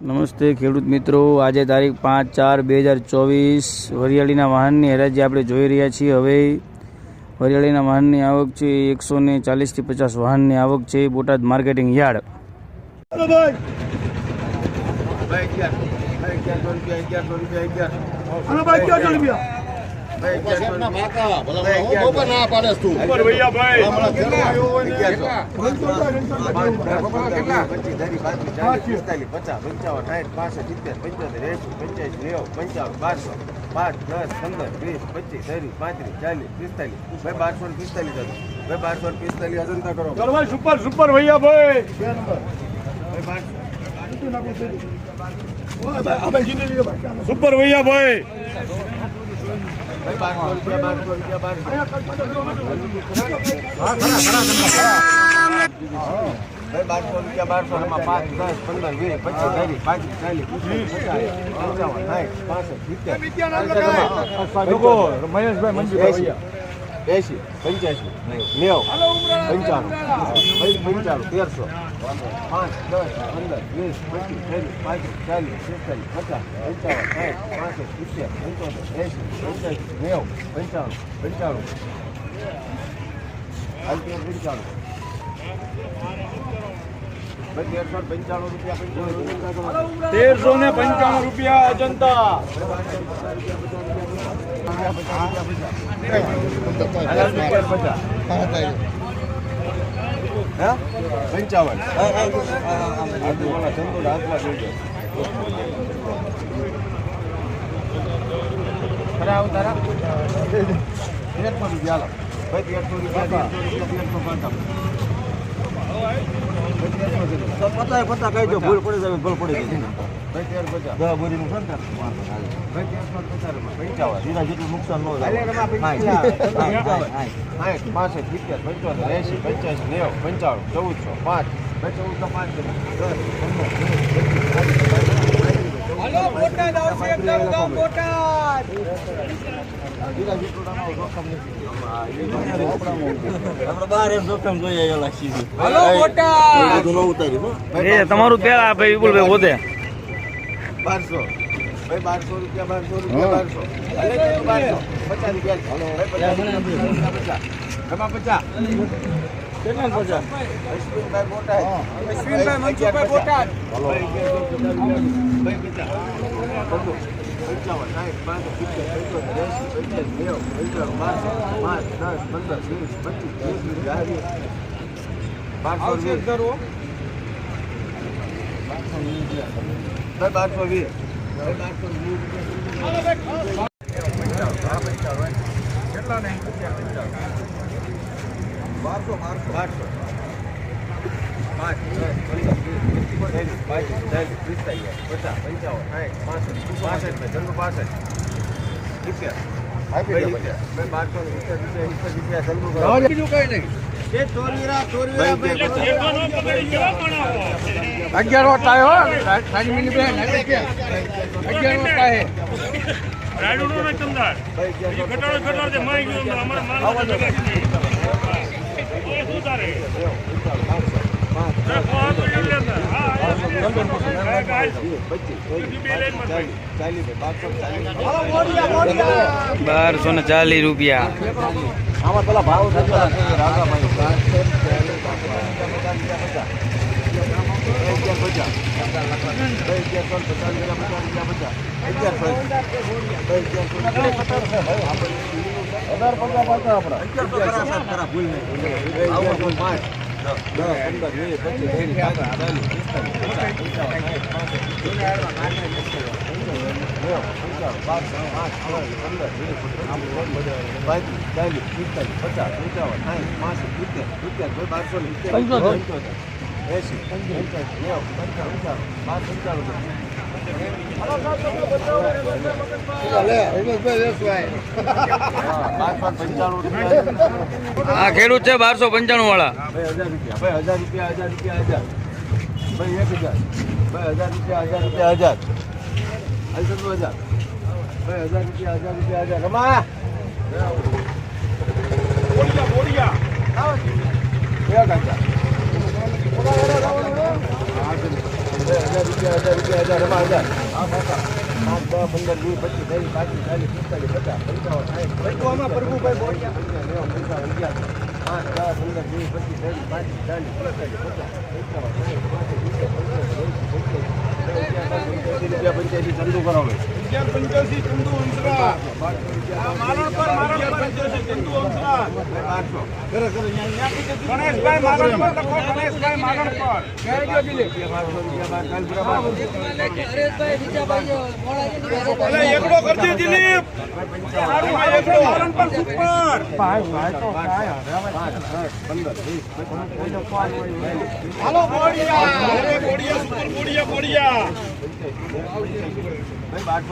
નમસ્તે ખેડૂત મિત્રો આજે તારીખ પાંચ ચાર બે હજાર ચોવીસ વરિયાળીના વાહનની હરાજી આપણે જોઈ રહ્યા છીએ હવે વરિયાળીના વાહનની આવક છે એકસો ને ચાલીસથી પચાસ વાહનની આવક છે બોટાદ માર્કેટિંગ યાર્ડ અને ભાઈ ક્યાં ચાલી ભાઈ પાંચ દસ પંદર વીસ પચીસ ત્રીસ પાંત્રીસ ચાલીસ પિસ્તાલીસ ભાઈ બારસો પિસ્તાલીસ હતું ભાઈ બારસો અજંતા કરો ભાઈ સુપર સુપર ભૈયા બારસો સુપર ભૈયા ભાઈ બારસો રૂપિયા પાંચ દસ પંદર વીસ પચીસ ત્રીસ પાંત્રીસ ચાલીસ પચાસ પંચાવન સાઠ મહેશભાઈ મંજુભાઈ એસી પંચ્યાસી, નેવ, પંચાણું પંચાણું તેરસો, પાંચ, દસ, પંદર, વીસ, પચીસ ત્રીસ પાંત્રીસ, ચાલીસ પિસ્તાલીસ પચાસ, પંચાવન, સાઠ, પાસઠ, સિત્તેર, પંચોતેર એસી પંચ્યાસી નેવ, પંચાણું પંચાણું. પંચાણું. તેરસો ને પંચાણું રૂપિયા અજંતા. પંચાવન. ભાઈ તેરસો રૂપિયા તેરસો પાંચા પતા પતા કહી દો ભૂલ પડી જાય ભૂલ પડી જાય પંચાવન ચૌદસો પાંચ ચૌદસો પાંચ દસ આપણે બહાર એમ જોખમ જોઈએ એલા સીધી. બધું ન ઉતાર્યું હો. એ તમારું પેલા ભાઈ વિપુલભાઈ પોતે બારસો. ભાઈ બારસો રૂપિયા બારસો રૂપિયા બારસો. બારસો. પચાસ રૂપિયા પચાસ. પચાસ. કેટલા પચાસ? અશ્વિનભાઈ બોટાદ. અશ્વિનભાઈ મનસુખભાઈ બોટાદ. પંચાવન પાંચ સિત્તેર પંચોતેર એંસી પંચ્યાસી નેવું બારસો પાંચ દસ પંદર વીસ. પચીસ ત્રીસ ચાલીસ બારસો વીસ. ભાઈ બારસો વીસ બારસો વીસ બારસો બારસો બારસો પાંચ દસ પંદર વીસ બાવીસ ચાલીસ પિસ્તાલીસ પચાસ પંચાવન સાઠ પાસઠ પાસઠ જન્મ પાસઠ. રૂપિયા જન્મ બીજું કઈ નહીં. અગિયાર વાગતા આવ્યો સાડી મિનિટ બે અગિયાર ઘટાડો ઘટાડો અમારે માલ જગા છે એ શું તારે પાંચ એ ફોન તો એમ લેતા હા હા ગાય પચીસ બે લાઈનમાં ચાલીસ ચાલીસ બારસો ને ચાલીસ રૂપિયા આમાં પેલા ભાવ થતા બારસો ને એસી પંચાવન પાંચ પંચાવન આ ખેડૂત છે બારસો પંચાણું વાળા બોડિયા બોડિયા હજાર રૂપિયા હજાર રૂપિયા હજાર એમાં હજાર પાંચ દસ પંદર વીસ પચીસ ત્રીસ પાંત્રીસ ચાલીસ પિસ્તાલીસ પચાસ પંચાવન સાઠ પંચાવનમાં પ્રભુભાઈ બોલ્યા પંચાવન પંદર વીસ પચીસ ત્રીસ પાંત્રીસ ચાલીસ પિસ્તાલીસ પચાસ પંચાવન રૂપિયા પંચ્યાસી ચંદુ કરાવે આઠસો ગણેશભાઈ મારણ પર લખો, ગણેશભાઈ મારણ પર. પાંચસો રૂપિયા કાલ બરાબર એકડો કરજે દિલીપ. એકડો મારણ પર સુપર હાલો, બોડિયા. બોડિયા, સુપર બોડિયા બોડિયા. ભાઈ બાર